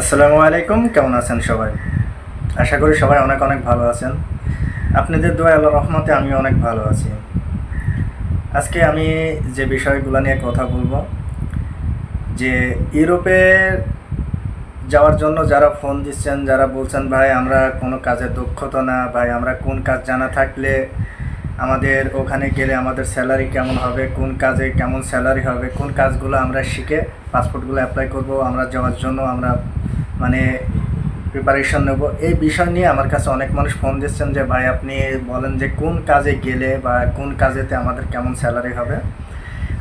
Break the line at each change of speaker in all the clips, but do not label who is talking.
আসসালামু আলাইকুম, কেমন আছেন সবাই? আশা করি সবাই অনেক অনেক ভালো আছেন। আপনাদের দোয়া আল্লাহ রহমতে আমি অনেক ভালো আছি। আজকে আমি যে বিষয়গুলো নিয়ে কথা বলব, যে ইউরোপে যাওয়ার জন্য যারা ফোন দিচ্ছেন, যারা বলছেন, ভাই, আমরা কোনো কাজে দক্ষতা না, ভাই, আমরা কোন কাজ জানা থাকলে আমাদের ওখানে গেলে আমাদের স্যালারি কেমন হবে, কোন কাজে কেমন স্যালারি হবে, কোন কাজগুলো আমরা শিখে পাসপোর্টগুলো অ্যাপ্লাই করব, আমরা যাওয়ার জন্য আমরা মানে প্রিপারেশন নেব। এই বিষয় নিয়ে আমার কাছে অনেক মানুষ ফোন দিচ্ছেন যে, ভাই, আপনি বলেন যে কোন কাজে গেলে বা কোন কাজেতে আমাদের কেমন স্যালারি হবে?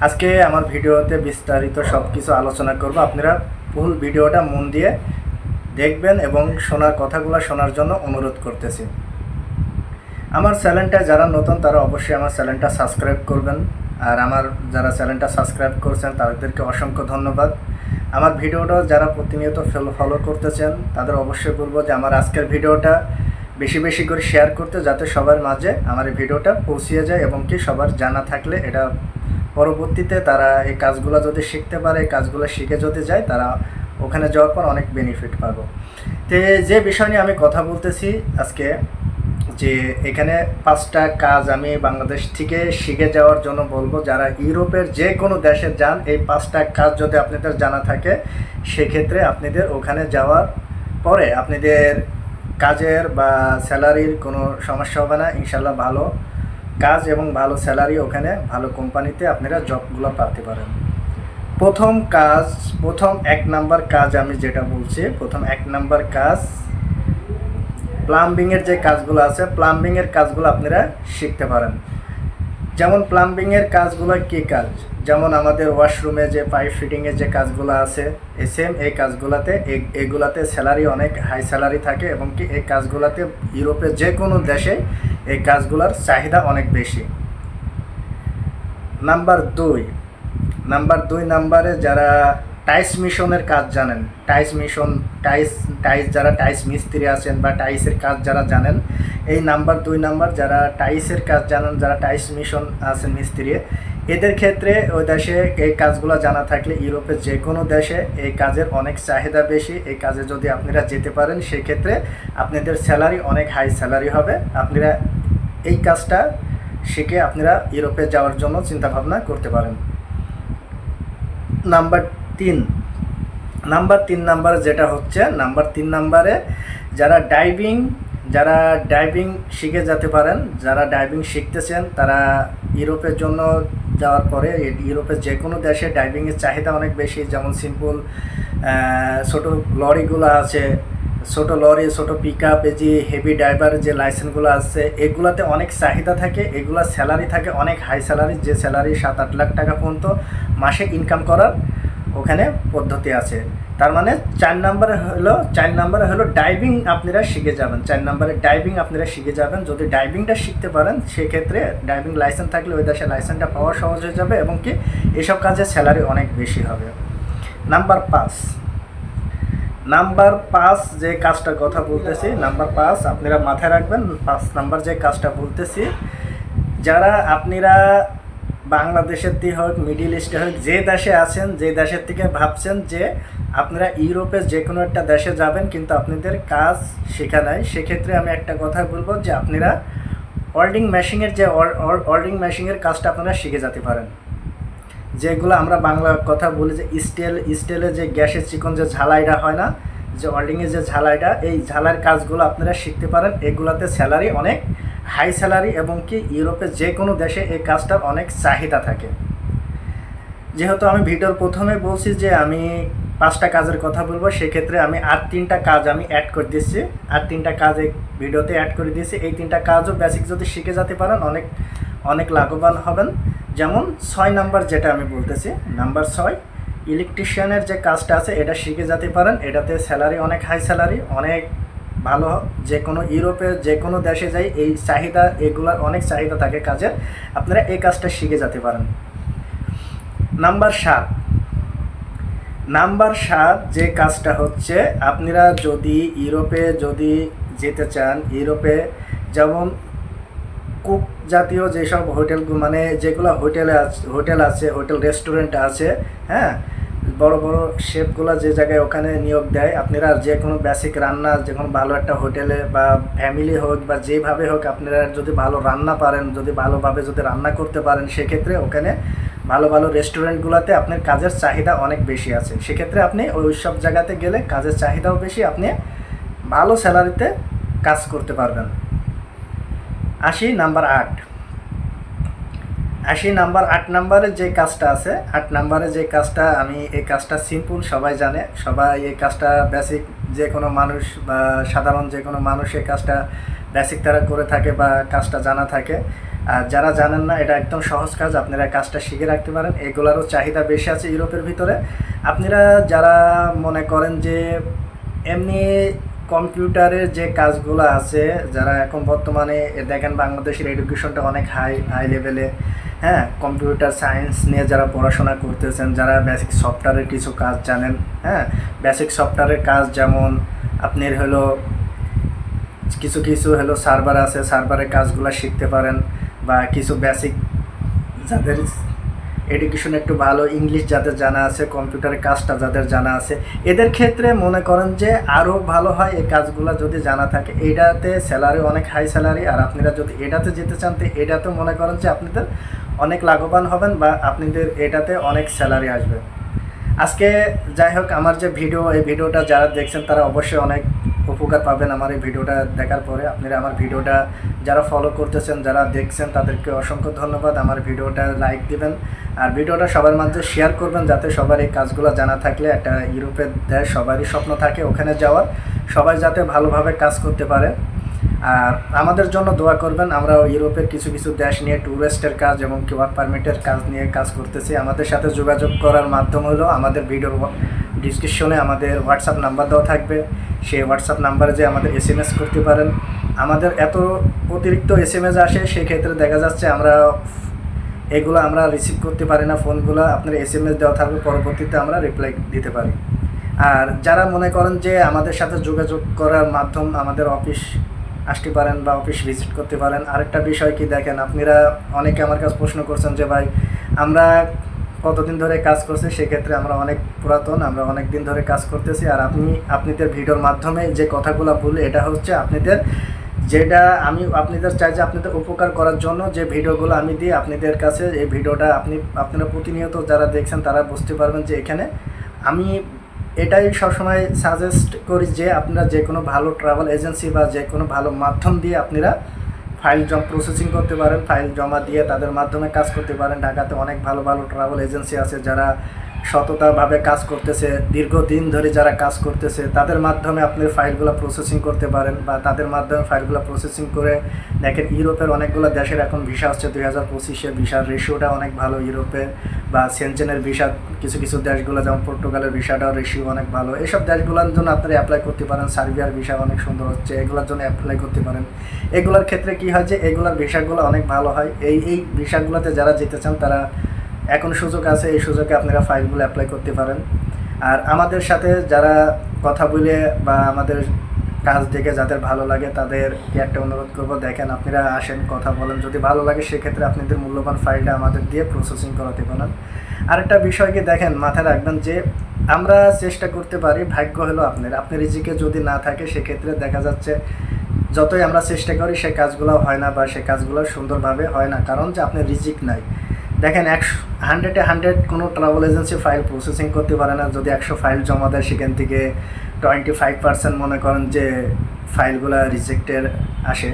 আজকে আমার ভিডিওতে বিস্তারিত সব কিছু আলোচনা করব। আপনারা ফুল ভিডিওটা মন দিয়ে দেখবেন এবং শোনার কথাগুলো শোনার জন্য অনুরোধ করতেছি। আমার চ্যানেলটা যারা নতুন, তারা অবশ্যই আমার চ্যানেলটা সাবস্ক্রাইব করবেন। আর আমার যারা চ্যানেলটা সাবস্ক্রাইব করছেন, তাদেরকে অসংখ্য ধন্যবাদ। আমার ভিডিওটা যারা প্রতিনিয়ত ফলো করতেছেন, তাদের অবশ্যই বলব যে আমার আজকের ভিডিওটা বেশি বেশি করে শেয়ার করতে, যাতে সবার মাঝে আমার এই ভিডিওটা পৌঁছিয়ে যায় এবং কি সবার জানা থাকলে এটা পরবর্তীতে তারা এই কাজগুলো যদি শিখতে পারে, এই কাজগুলো শিখে যদি যায়, তারা ওখানে যাওয়ার পর অনেক বেনিফিট পাবো। তো যে বিষয় নিয়ে আমি কথা বলতেছি আজকে যে এখানে পাঁচটা কাজ আমি বাংলাদেশ থেকে শিখে যাওয়ার জন্য বলব, যারা ইউরোপের যে কোনো দেশে যান, এই পাঁচটা কাজ যদি আপনাদের জানা থাকে, সেক্ষেত্রে আপনাদের ওখানে যাওয়ার পরে আপনাদের কাজের বা স্যালারির কোনো সমস্যা হবে না। ইনশাল্লাহ ভালো কাজ এবং ভালো স্যালারি ওখানে, ভালো কোম্পানিতে আপনারা জবগুলো পাতে পারেন। প্রথম কাজ, প্রথম এক নাম্বার কাজ আমি যেটা বলছি, প্রথম এক নাম্বার কাজ প্লাম্বিংয়ের যে কাজগুলো আছে প্লাম্বিংয়ের কাজগুলো আপনারা শিখতে পারেন। যেমন প্লাম্বিংয়ের কাজগুলো কী কাজ? যেমন আমাদের ওয়াশরুমে যে পাইপ ফিটিংয়ের যে কাজগুলো আছে সেম এই কাজগুলোতে এগুলাতে স্যালারি অনেক হাই স্যালারি থাকে এবং কি এই কাজগুলোতে ইউরোপের যে কোনো দেশে এই কাজগুলোর চাহিদা অনেক বেশি। নাম্বার দুই নাম্বার দুই, নাম্বারে যারা টাইস মিশনের কাজ জানেন। টাইস মিশন টাইস টাইস যারা টাইস মিস্ত্রি আছেন বা টাইসের কাজ যারা জানেন, এই নাম্বার দুই নাম্বার যারা টাইসের কাজ জানেন, যারা টাইস মিশন আছেন মিস্ত্রি এদের ক্ষেত্রে ওই দেশে এই কাজগুলো জানা থাকলে ইউরোপের যে কোনো দেশে এই কাজের অনেক চাহিদা বেশি। এই কাজে যদি আপনারা যেতে পারেন, সেক্ষেত্রে আপনাদের স্যালারি অনেক হাই স্যালারি হবে। আপনারা এই কাজটা শিখে আপনারা ইউরোপে যাওয়ার জন্য চিন্তাভাবনা করতে পারেন। নাম্বার তিন। নাম্বার তিন নাম্বার যেটা হচ্ছে, নাম্বার তিন নাম্বারে যারা ডাইভিং যারা ডাইভিং শিখে যেতে পারেন, যারা ডাইভিং শিখতেছেন, তারা ইউরোপের জন্য যাওয়ার পরে ইউরোপের যে কোনো দেশে ডাইভিংয়ের চাহিদা অনেক বেশি। যেমন সিম্পল ছোটো লরিগুলো আছে, ছোট লরি, ছোট পিক আপ যে হেভি ড্রাইভার যে লাইসেন্সগুলো আছে, এগুলাতে অনেক চাহিদা থাকে, এগুলা স্যালারি থাকে, অনেক হাই স্যালারি যে স্যালারি সাত আট লাখ টাকা পর্যন্ত মাসে ইনকাম করার। ওখানে পদ্ধতি আছে। তার মানে চার নম্বরে হলো, চার নম্বরে হলো ডাইভিং আপনারা শিখে যাবেন। চার নাম্বারে ডাইভিং আপনারা শিখে যাবেন। যদি ডাইভিংটা শিখতে পারেন, সেক্ষেত্রে ডাইভিং লাইসেন্স থাকলে ওই দেশে লাইসেন্সটা পাওয়া সহজ হয়ে যাবে এবং কি এসব কাজে স্যালারি অনেক বেশি হবে। নাম্বার পাঁচ। নাম্বার পাঁচ যে কাজটার কথা বলতেছি নাম্বার পাঁচ আপনারা মাথায় রাখবেন, পাঁচ নাম্বার যে কাজটা বলতেছি, যারা আপনারা বাংলাদেশের দিয়ে হোক মিডিল ইস্টে হোক, যে দেশে আছেন, যে দেশের থেকে ভাবছেন যে আপনারা ইউরোপের যে কোনো একটা দেশে যাবেন, কিন্তু আপনাদের কাজ শেখা নাই। সেক্ষেত্রে আমি একটা কথা বলব যে আপনারা ওয়েল্ডিং মেশিনের যে ওয়েল্ডিং মেশিনের কাজটা আপনারা শিখে যেতে পারেন। যেগুলো আমরা বাংলা কথা বলি যে স্টিল স্টিলে যে গ্যাসের চিকন যে ঝালাইটা হয় না, যে ওয়েল্ডিংয়ের যে ঝালাইটা, এই ঝালাইয়ের কাজগুলো আপনারা শিখতে পারেন। এগুলাতে স্যালারি অনেক হাই স্যালারি এবং কি ইউরোপে যে কোনো দেশে এই কাজটার অনেক চাহিদা থাকে। যেহেতু আমি ভিডিওর প্রথমে বলছি যে আমি পাঁচটা কাজের কথা বলব, সেক্ষেত্রে আমি আর তিনটা কাজ আমি অ্যাড করে দিচ্ছি। আর তিনটা কাজ এই ভিডিওতে অ্যাড করে দিয়েছি। এই তিনটা কাজও বেসিক যদি শিখে যেতে পারেন, অনেক অনেক লাভবান হবেন। যেমন ছয় নাম্বার যেটা আমি বলতেছি, নাম্বার ছয় ইলেকট্রিশিয়ানের যে কাজটা আছে, এটা শিখে যেতে পারেন। এটাতে স্যালারি অনেক হাই স্যালারি অনেক ভালো যে কোনো ইউরোপে যে কোনো দেশে যাই, এই চাহিদা, এগুলার অনেক চাহিদা থাকে কাজের। আপনারা এই কাজটা শিখে যেতে পারেন। নাম্বার সাত। নাম্বার সাত যে কাজটা হচ্ছে, আপনারা যদি ইউরোপে যদি যেতে চান, ইউরোপে যেমন কুক জাতীয় যেসব হোটেল মানে যেগুলো হোটেলে আছে, হোটেল আছে, হোটেল, রেস্টুরেন্ট আছে হ্যাঁ? বড় বড় শেফগুলো যে জায়গায় ওখানে নিয়োগ দেয়, আপনারা যে কোনো বেসিক রান্না, যে কোনো ভালো একটা হোটেলে বা ফ্যামিলি হোক বা যেভাবে হোক, আপনারা যদি ভালো রান্না পারেন, যদি ভালোভাবে যদি রান্না করতে পারেন, সেক্ষেত্রে ওখানে ভালো ভালো রেস্টুরেন্টগুলোতে আপনার কাজের চাহিদা অনেক বেশি আছে। সেক্ষেত্রে আপনি ওই সব জায়গাতে গেলে কাজের চাহিদাও বেশি, আপনি ভালো স্যালারিতে কাজ করতে পারবেন। আসি নাম্বার আট। আশি নাম্বার, আট নাম্বারে যে কাজটা আছে, আট নাম্বারে যে কাজটা আমি, এই কাজটা সিম্পল সবাই জানে। সবাই এই কাজটা বেসিক যে কোনো মানুষ বা সাধারণ যে কোনো মানুষ এই কাজটা বেসিক তারা করে থাকে বা কাজটা জানা থাকে। আর যারা জানেন না, এটা একদম সহজ কাজ, আপনারা কাজটা শিখে রাখতে পারেন। এগুলারও চাহিদা বেশি আছে ইউরোপের ভিতরে। আপনারা যারা মনে করেন যে, এমনি কম্পিউটারের যে কাজগুলো আছে, যারা এখন বর্তমানে দেখেন বাংলাদেশের এডুকেশনটা অনেক হাই হাই লেভেলে হ্যাঁ কম্পিউটার সায়েন্স নিয়ে যারা পড়াশোনা করতেছেন, যারা বেসিক সফটওয়্যারের কিছু কাজ জানেন হ্যাঁ বেসিক সফটওয়্যারের কাজ যেমন আপনার হলো, কিছু কিছু হলো সার্ভার আছে সার্ভারের কাজগুলো শিখতে পারেন, বা কিছু বেসিক যাদের এডুকেশন একটু ভালো ইংলিশ যাদের জানা আছে কম্পিউটারের কাজটা যাদের জানা আছে, এদের ক্ষেত্রে মনে করেন যে আরও ভালো হয় এই কাজগুলো যদি জানা থাকে। এটাতে স্যালারি অনেক হাই স্যালারি আর আপনারা যদি এটাতে যেতে চান, তো এটাতে মনে করেন যে আপনাদের অনেক লাভবান হবেন বা আপনাদের এটাতে অনেক স্যালারি আসবে। আজকে যাই হোক, আমার যে ভিডিও এই ভিডিওটা যারা দেখছেন, তারা অবশ্যই অনেক উপকার পাবেন আমার এই ভিডিওটা দেখার পরে। আপনারা আমার ভিডিওটা যারা ফলো করতেছেন, যারা দেখছেন, তাদেরকে অসংখ্য ধন্যবাদ। আমার ভিডিওটা লাইক দিবেন। আর ভিডিওটা সবার মাঝে শেয়ার করবেন যাতে সবার এই কাজগুলো জানা থাকলে একটা ইউরোপের দেশ সবারই স্বপ্ন থাকে ওখানে যাওয়ার। সবাই যাতে ভালোভাবে কাজ করতে পারে। আর আমাদের জন্য দোয়া করবেন আমরা ইউরোপের কিছু কিছু দেশ নিয়ে ট্যুরিস্টের কাজ এবং ওয়ার্ক পারমিটের কাজ নিয়ে কাজ করতেছি। আমাদের সাথে যোগাযোগ করার মাধ্যম হলো আমাদের ভিডিও ডিসক্রিপশনে আমাদের হোয়াটসঅ্যাপ নাম্বার দেওয়া থাকবে। সেই হোয়াটসঅ্যাপ নাম্বারে যে আমাদের এস এম এস করতে পারেন। আমাদের এত অতিরিক্ত এস এম এস আসে সেই ক্ষেত্রে দেখা যাচ্ছে আমরা এগুলো আমরা রিসিভ করতে পারি না, ফোনগুলো আপনার এস এম এস দেওয়া থাকবে, পরবর্তীতে আমরা রিপ্লাই দিতে পারি। আর যারা মনে করেন যে আমাদের সাথে যোগাযোগ করার মাধ্যম আমাদের অফিস আসতে পারেন বা অফিস ভিজিট করতে পারেন, আরেকটা বিষয় কি দেখেন, আপনারা অনেকে আমার কাছে প্রশ্ন করছেন যে ভাই, আমরা কতদিন ধরে কাজ করছি? সেক্ষেত্রে আমরা অনেক পুরাতন, আমরা অনেক দিন ধরে কাজ করতেছি, আর আপনি, আপনাদের ভিডিওর মাধ্যমে যে কথাগুলো বলি এটা হচ্ছে আপনাদের যেটা আমি আপনাদের চাই যে আপনাদের উপকার করার জন্য যে ভিডিওগুলো আমি দিই আপনাদের কাছে, এই ভিডিওটা আপনি, আপনারা প্রতিনিয়ত যারা দেখছেন তারা বুঝতে পারবেন যে এখানে আমি এটাই সবসময় সাজেস্ট করি যে আপনারা যে কোনো ভালো ট্রাভেল এজেন্সি বা যে কোনো ভালো মাধ্যম দিয়ে আপনারা ফাইল জম প্রসেসিং করতে পারেন। ফাইল জমা দিয়ে তাদের মাধ্যমে কাজ করতে পারেন। ঢাকাতে অনেক ভালো ভালো ট্রাভেল এজেন্সি আছে যারা সততাভাবে কাজ করতেছে, দীর্ঘদিন ধরে যারা কাজ করতেছে, তাদের মাধ্যমে আপনি ফাইলগুলো প্রসেসিং করতে পারেন বা তাদের মাধ্যমে ফাইলগুলো প্রসেসিং করে দেখেন ইউরোপের অনেকগুলো দেশের এখন ভিসা হচ্ছে দুই হাজার পঁচিশে ভিসার রেশিওটা অনেক ভালো ইউরোপে বা সেনচেনের ভিসা কিছু কিছু দেশগুলো যেমন পর্তুগালের ভিসাটাও রেশিও অনেক ভালো। এইসব দেশগুলোর জন্য আপনারা অ্যাপ্লাই করতে পারেন সার্বিয়ার ভিসা অনেক সুন্দর হচ্ছে, এগুলোর জন্য অ্যাপ্লাই করতে পারেন। এগুলোর ক্ষেত্রে কি হয় যে, এগুলোর ভিসাগুলো অনেক ভালো হয়। এই এই ভিসাগুলোতে যারা যেতে চান তারা এখন সুযোগ আছে, এই সুযোগে আপনারা ফাইলগুলো অ্যাপ্লাই করতে পারেন। আর আমাদের সাথে যারা কথা বলে বা আমাদের কাজ দেখে যাদের ভালো লাগে তাদের একটা অনুরোধ করব, দেখেন আপনারা আসেন, কথা বলেন। যদি ভালো লাগে সেক্ষেত্রে আপনাদের মূল্যবান ফাইলটা আমাদের দিয়ে প্রসেসিং করাতে পারেন। আরেকটা বিষয়কে দেখেন, মাথায় রাখবেন যে আমরা চেষ্টা করতে পারি, ভাগ্য হলো আপনার। আপনার রিজিকে যদি না থাকে সেক্ষেত্রে দেখা যাচ্ছে যতই আমরা চেষ্টা করি, সে কাজগুলো হয় না বা সে কাজগুলো সুন্দরভাবে হয় না। কারণ যে আপনার রিজিক নাই। দেখেন একশো হান্ড্রেডে হান্ড্রেড কোনো ট্রাভেল এজেন্সি ফাইল প্রসেসিং করতে পারে না। যদি একশো ফাইল জমা দেয়, সেখান থেকে টোয়েন্টি ফাইভ পার্সেন্ট মনে করেন যে ফাইলগুলো রিজেক্টের আসে।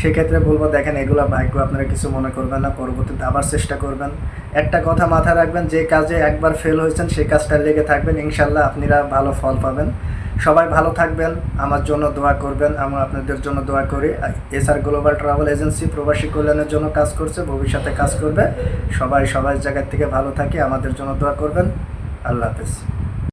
সেক্ষেত্রে বলব, দেখেন, এগুলো ভাগ্য আপনারা কিছু মনে করবেন না, পরবর্তীতে আবার চেষ্টা করবেন। একটা কথা মাথায় রাখবেন, যে কাজে একবার ফেল হয়েছেন, সেই কাজটা লেগে থাকবেন। ইনশাল্লাহ আপনারা ভালো ফল পাবেন। সবাই ভালো থাকবেন, আমার জন্য দোয়া করবেন, আমি আপনাদের জন্য দোয়া করি। এসআর গ্লোবাল ট্রাভেল এজেন্সি প্রবাসী কল্যাণের জন্য কাজ করছে, ভবিষ্যতে কাজ করবে। সবাই সবার জায়গার থেকে ভালো থাকে, আমাদের জন্য দোয়া করবেন। আল্লাহ হাফেজ।